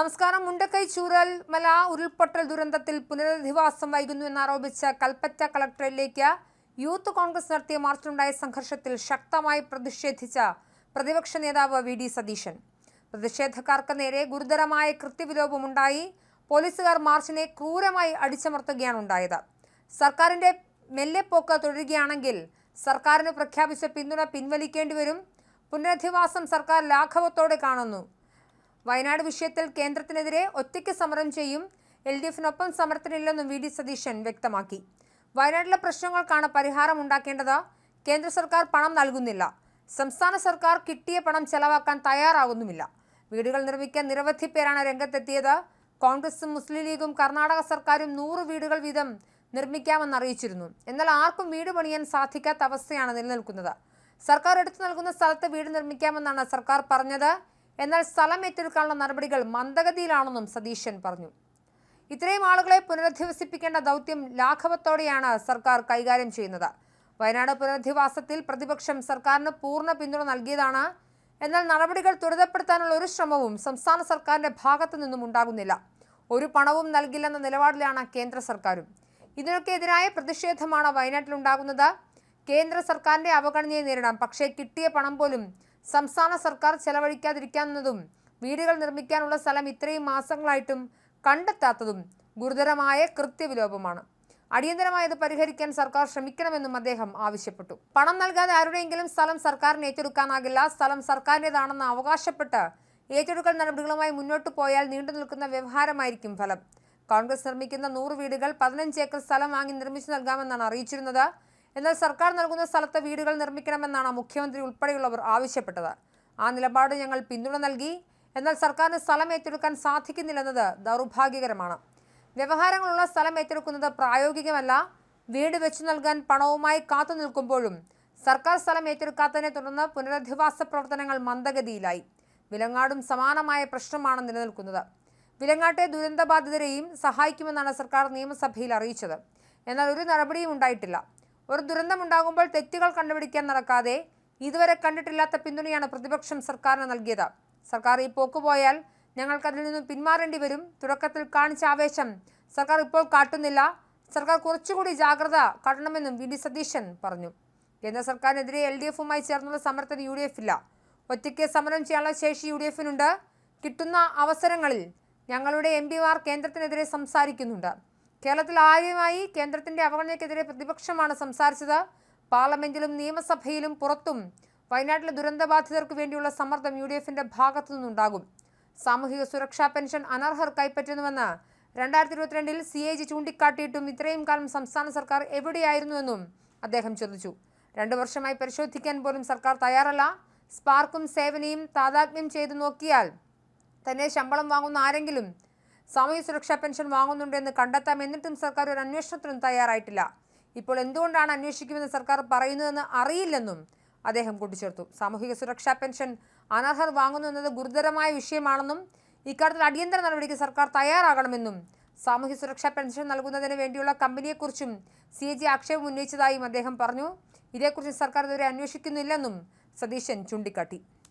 നമസ്കാരം. മുണ്ടക്കൈ ചൂരൽ മല ഉരുൾപൊട്ടൽ ദുരന്തത്തിൽ പുനരധിവാസം വൈകുന്നു എന്നാരോപിച്ച് കൽപ്പറ്റ കളക്ടറേറ്റിലേക്ക് യൂത്ത് കോൺഗ്രസ് നടത്തിയ മാർച്ചിലുണ്ടായ സംഘർഷത്തിൽ ശക്തമായി പ്രതിഷേധിച്ച പ്രതിപക്ഷ നേതാവ് വി ഡി സതീശൻ. പ്രതിഷേധക്കാർക്ക് നേരെ ഗുരുതരമായ കൃത്യവിലോപമുണ്ടായി. പോലീസുകാർ മാർച്ചിനെ ക്രൂരമായി അടിച്ചമർത്തുകയാണ് ഉണ്ടായത്. സർക്കാരിന്റെ മെല്ലെപ്പോക്ക് തുടരുകയാണെങ്കിൽ സർക്കാരിന് പ്രഖ്യാപിച്ച പിന്തുണ പിൻവലിക്കേണ്ടി വരും. പുനരധിവാസം സർക്കാർ ലാഘവത്തോടെ കാണുന്നു. വയനാട് വിഷയത്തിൽ കേന്ദ്രത്തിനെതിരെ ഒറ്റയ്ക്ക് സമരം ചെയ്യും എൽ ഡി എഫിനൊപ്പം സമരത്തിനില്ലെന്നും വി ഡി സതീശൻ വ്യക്തമാക്കി. വയനാട്ടിലെ പ്രശ്നങ്ങൾക്കാണ് പരിഹാരം ഉണ്ടാക്കേണ്ടത്. കേന്ദ്ര സർക്കാർ പണം നൽകുന്നില്ല. സംസ്ഥാന സർക്കാർ കിട്ടിയ പണം ചെലവാക്കാൻ തയ്യാറാകുന്നുമില്ല വീടുകൾ നിർമ്മിക്കാൻ നിരവധി പേരാണ് രംഗത്തെത്തിയത്. കോൺഗ്രസും മുസ്ലിം ലീഗും കർണാടക സർക്കാരും നൂറ് വീടുകൾ വീതം നിർമ്മിക്കാമെന്ന് അറിയിച്ചിരുന്നു. എന്നാൽ ആർക്കും വീട് പണിയാൻ സാധിക്കാത്ത അവസ്ഥയാണ് നിലനിൽക്കുന്നത്. സർക്കാർ എടുത്തു നൽകുന്ന സ്ഥലത്ത് വീട് നിർമ്മിക്കാമെന്നാണ് സർക്കാർ പറഞ്ഞത്. എന്നാൽ സ്ഥലം ഏറ്റെടുക്കാനുള്ള നടപടികൾ മന്ദഗതിയിലാണെന്നും സതീശൻ പറഞ്ഞു. ഇത്രയും ആളുകളെ പുനരധിവസിപ്പിക്കേണ്ട ദൗത്യം ലാഘവത്തോടെയാണ് സർക്കാർ കൈകാര്യം ചെയ്യുന്നത്. വയനാട് പുനരധിവാസത്തിൽ പ്രതിപക്ഷം സർക്കാരിന് പൂർണ പിന്തുണ നൽകിയതാണ്. എന്നാൽ നടപടികൾ ത്വരിതപ്പെടുത്താനുള്ള ഒരു ശ്രമവും സംസ്ഥാന സർക്കാരിന്റെ ഭാഗത്തു നിന്നും ഉണ്ടാകുന്നില്ല. ഒരു പണവും നൽകില്ലെന്ന നിലപാടിലാണ് കേന്ദ്ര സർക്കാരും. ഇതിനൊക്കെ എതിരായ പ്രതിഷേധമാണ് വയനാട്ടിലുണ്ടാകുന്നത്. കേന്ദ്ര സർക്കാരിന്റെ അവഗണനയെ നേരിടാം. പക്ഷേ കിട്ടിയ പണം പോലും സംസ്ഥാന സർക്കാർ ചെലവഴിക്കാതിരിക്കാവുന്നതും വീടുകൾ നിർമ്മിക്കാനുള്ള സ്ഥലം ഇത്രയും മാസങ്ങളായിട്ടും കണ്ടെത്താത്തതും ഗുരുതരമായ കൃത്യവിലോപമാണ്. അടിയന്തരമായി ഇത് പരിഹരിക്കാൻ സർക്കാർ ശ്രമിക്കണമെന്നും അദ്ദേഹം ആവശ്യപ്പെട്ടു. പണം നൽകാതെ ആരുടെയെങ്കിലും സ്ഥലം സർക്കാരിന് ഏറ്റെടുക്കാനാകില്ല. സ്ഥലം സർക്കാരിന്റെതാണെന്ന് അവകാശപ്പെട്ട് ഏറ്റെടുക്കൽ നടപടികളുമായി മുന്നോട്ട് പോയാൽ നീണ്ടു നിൽക്കുന്ന വ്യവഹാരമായിരിക്കും ഫലം. കോൺഗ്രസ് നിർമ്മിക്കുന്ന നൂറ് വീടുകൾ പതിനഞ്ച് ഏക്കർ സ്ഥലം വാങ്ങി നിർമ്മിച്ചു നൽകാമെന്നാണ് അറിയിച്ചിരുന്നത്. എന്നാൽ സർക്കാർ നൽകുന്ന സ്ഥലത്ത് വീടുകൾ നിർമ്മിക്കണമെന്നാണ് മുഖ്യമന്ത്രി ഉൾപ്പെടെയുള്ളവർ ആവശ്യപ്പെട്ടത്. ആ നിലപാട് ഞങ്ങൾ പിന്തുണ നൽകി. എന്നാൽ സർക്കാരിന് സ്ഥലം ഏറ്റെടുക്കാൻ സാധിക്കുന്നില്ലെന്നത് ദൗർഭാഗ്യകരമാണ്. വ്യവഹാരങ്ങളുള്ള സ്ഥലം ഏറ്റെടുക്കുന്നത് പ്രായോഗികമല്ല. വീട് വെച്ചു നൽകാൻ പണവുമായി കാത്തു നിൽക്കുമ്പോഴും സർക്കാർ സ്ഥലം ഏറ്റെടുക്കാത്തതിനെ തുടർന്ന് പുനരധിവാസ പ്രവർത്തനങ്ങൾ മന്ദഗതിയിലായി. വിലങ്ങാടും സമാനമായ പ്രശ്നമാണ് നിലനിൽക്കുന്നത്. വിലങ്ങാട്ടെ ദുരന്തബാധിതരെയും സഹായിക്കുമെന്നാണ് സർക്കാർ നിയമസഭയിൽ അറിയിച്ചത്. എന്നാൽ ഒരു നടപടിയും ഉണ്ടായിട്ടില്ല. ഒരു ദുരന്തമുണ്ടാകുമ്പോൾ തെറ്റുകൾ കണ്ടുപിടിക്കാൻ നടക്കാതെ ഇതുവരെ കണ്ടിട്ടില്ലാത്ത പിന്തുണയാണ് പ്രതിപക്ഷം സർക്കാരിന് നൽകിയത്. സർക്കാർ ഈ പോക്കുപോയാൽ ഞങ്ങൾക്ക് അതിൽ നിന്നും പിന്മാറേണ്ടി വരും. തുടക്കത്തിൽ കാണിച്ച ആവേശം സർക്കാർ ഇപ്പോൾ കാട്ടുന്നില്ല. സർക്കാർ കുറച്ചുകൂടി ജാഗ്രത കാട്ടണമെന്നും വി. ഡി. സതീശൻ പറഞ്ഞു. കേന്ദ്ര സർക്കാരിനെതിരെ എൽ ഡി എഫുമായി ചേർന്നുള്ള സമരത്തിന് യു ഡി എഫ് ഇല്ല. ഒറ്റയ്ക്ക് സമരം ചെയ്യാനുള്ള ശേഷി യു ഡി എഫിനുണ്ട്. കിട്ടുന്ന അവസരങ്ങളിൽ ഞങ്ങളുടെ എം പിമാർ കേന്ദ്രത്തിനെതിരെ സംസാരിക്കുന്നുണ്ട്. കേരളത്തിൽ ആദ്യമായി കേന്ദ്രത്തിന്റെ അവഗണനയ്ക്കെതിരെ പ്രതിപക്ഷമാണ് സംസാരിച്ചത്. പാർലമെന്റിലും നിയമസഭയിലും പുറത്തും വയനാട്ടിലെ ദുരന്തബാധിതർക്ക് വേണ്ടിയുള്ള സമ്മർദ്ദം യു ഡി എഫിന്റെ ഭാഗത്തു നിന്നുണ്ടാകും. സാമൂഹിക സുരക്ഷാ പെൻഷൻ അനർഹർ കൈപ്പറ്റുന്നുവെന്ന് രണ്ടായിരത്തി ഇരുപത്തിരണ്ടിൽ സി എ ജി ചൂണ്ടിക്കാട്ടിയിട്ടും ഇത്രയും കാലം സംസ്ഥാന സർക്കാർ എവിടെയായിരുന്നുവെന്നും അദ്ദേഹം ചോദിച്ചു. രണ്ടു വർഷമായി പരിശോധിക്കാൻ പോലും സർക്കാർ തയ്യാറല്ല. സ്പാർക്കും സേവനയും താതാത്മ്യം ചെയ്തു നോക്കിയാൽ തന്നെ ശമ്പളം വാങ്ങുന്ന ആരെങ്കിലും സാമൂഹ്യ സുരക്ഷാ പെൻഷൻ വാങ്ങുന്നുണ്ടെന്ന് കണ്ടെത്താം എന്നിട്ടും സർക്കാർ ഒരു അന്വേഷണത്തിനും തയ്യാറായിട്ടില്ല. ഇപ്പോൾ എന്തുകൊണ്ടാണ് അന്വേഷിക്കുമെന്ന് സർക്കാർ പറയുന്നതെന്ന് അറിയില്ലെന്നും അദ്ദേഹം കൂട്ടിച്ചേർത്തു. സാമൂഹിക സുരക്ഷാ പെൻഷൻ അനർഹർ വാങ്ങുന്നു എന്നത് ഗുരുതരമായ വിഷയമാണെന്നും ഇക്കാര്യത്തിൽ അടിയന്തര നടപടിക്ക് സർക്കാർ തയ്യാറാകണമെന്നും സാമൂഹ്യ സുരക്ഷാ പെൻഷൻ നൽകുന്നതിന് വേണ്ടിയുള്ള കമ്പനിയെക്കുറിച്ചും സി എ ജി ആക്ഷേപം ഉന്നയിച്ചതായും അദ്ദേഹം പറഞ്ഞു. ഇതേക്കുറിച്ച് സർക്കാർ ഇതുവരെ അന്വേഷിക്കുന്നില്ലെന്നും സതീശൻ ചൂണ്ടിക്കാട്ടി.